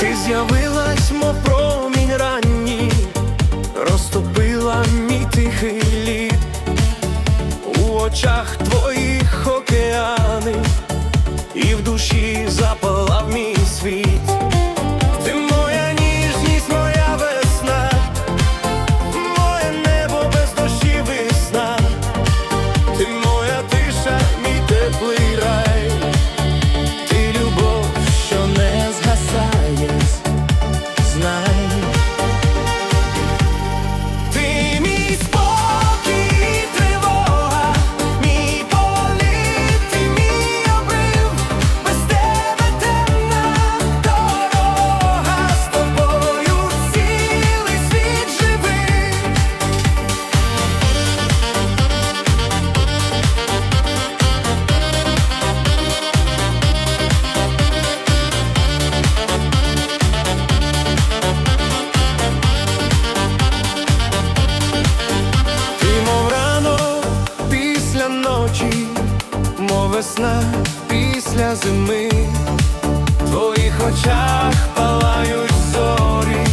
Ти з'явилась, мов промінь ранній, розтопила мій тихий лід. У очах твоїх океани, і в душі запалав весна після зими, в твоїх очах палають зорі.